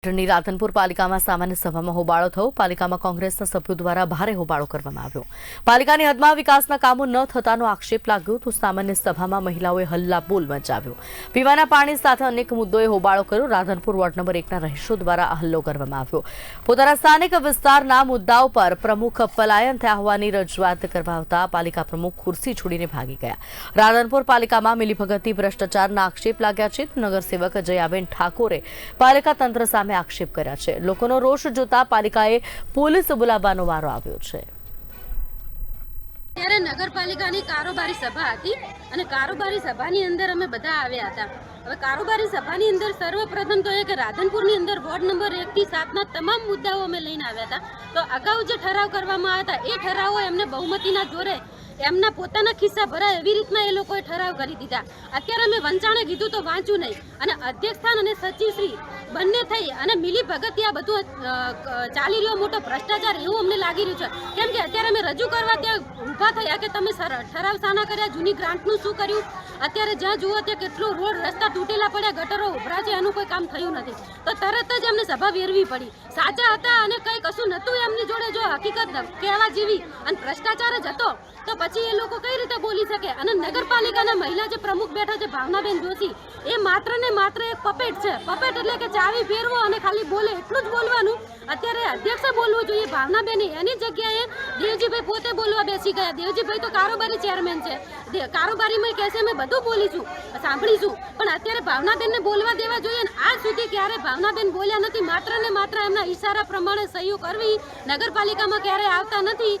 પાટણની રાધનપુર પાલિકામાં સામાન્ય સભામાં હોબાળો થયો. પાલિકામાં કોંગ્રેસના સભ્યો દ્વારા ભારે હોબાળો કરવામાં આવ્યો. પાલિકાની હદમાં વિકાસના કામો ન થતાનો આક્ષેપ લાગ્યો તો સામાન્ય સભામાં મહિલાઓએ હલ્લા બોલ મચાવ્યો. પીવાના પાણી સાથે અનેક મુદ્દોએ હોબાળો કર્યો. રાધનપુર વોર્ડ નંબર એકના રહીશો દ્વારા હલ્લો કરવામાં આવ્યો. પોતાના સ્થાનિક વિસ્તારના મુદ્દાઓ પર પ્રમુખ પલાયન થયા હોવાની રજૂઆત કરવા આવતા પાલિકા પ્રમુખ ખુરશી છોડીને ભાગી ગયા. રાધનપુર પાલિકામાં મિલીભગતથી ભ્રષ્ટાચારના આક્ષેપ લાગ્યા છે. નગરસેવક જયાબેન ઠાકોરે પાલિકા તંત્ર સામે આક્ષેપ કર્યા છે. લોકોનો રોષ જોતા પાલિકાએ પોલીસ બોલાવવાનો વારો આવ્યો છે. ત્યારે નગરપાલિકાની કારોબારી સભા હતી અને કારોબારી સભાની અંદર અમે બધા આવ્યા હતા. હવે કારોબારી સભાની અંદર સર્વપ્રથમ તો એ કે રાધનપુરની અંદર વોર્ડ નંબર એકથી સાતના તમામ મુદ્દાઓ અમે લઈને આવ્યા હતા. તો અગાઉ જે ઠરાવ કરવામાં આવ્યા હતા, એ ઠરાવો એમને બહુમતીના જોરે એમના પોતાના ખિસ્સા ભરાય એવી રીતના એ લોકોએ ઠરાવ કરી દીધા. અત્યારે અમે વંચાણે કીધું તો વાંચું નહીં. અને અધ્યક્ષસ્થાન અને સચિવશ્રી બંને થઈ અને મિલી ભગત આ બધું ચાલી રહ્યો મોટો ભ્રષ્ટાચાર એવું અમને લાગી રહ્યું છે. કેમ કે અત્યારે અમે રજૂ કરવા ત્યાં ઊભા થયા કે તમે ઠરાવ સાના કર્યા, જૂની ગ્રાન્ટનું શું કર્યું? અત્યારે જ્યાં જુઓ ત્યાં કેટલું રોડ રસ્તા તૂટેલા પડ્યા, ગટરો ઉભરા છે, એનું કોઈ કામ થયું નથી. તો તરત જ એમને સભા વેરવી પડી. સાચા હતા અને કંઈ કશું નહોતું એમની જોડે જો હકીકત કહેવા જેવી અને ભ્રષ્ટાચાર જ હતો. તો પછી એ લોકો કઈ રીતે બોલી શકે? અને નગરપાલિકાના મહિલા જે પ્રમુખ બેઠા છે, ભાવનાબેન જોશી, એ માત્ર ને માત્ર એક પપેટ છે. પપેટ એટલે કે ચાવી ફેરવો અને ખાલી બોલે એટલું જ બોલવાનું. અત્યારે અધ્યક્ષે બોલવું જોઈએ, ભાવનાબેન એની જગ્યાએ દેવજીભાઈ પોતે બોલવા બેસી ગયા. દેવજીભાઈ તો કારોબારી ચેરમેન છે. કારોબારીમાં કહેશે અમે બધું બોલીશું સાંભળીશું પણ અત્યારે ભાવનાબેનને બોલવા દેવા જોઈએ ને, આજ સુધી ક્યારે ભાવનાબેન બોલ્યા નથી, માત્ર ને માત્ર એમના ઈશારા પ્રમાણે સહીઓ કરવી નગરપાલિકામાં ક્યારે આવતા નથી.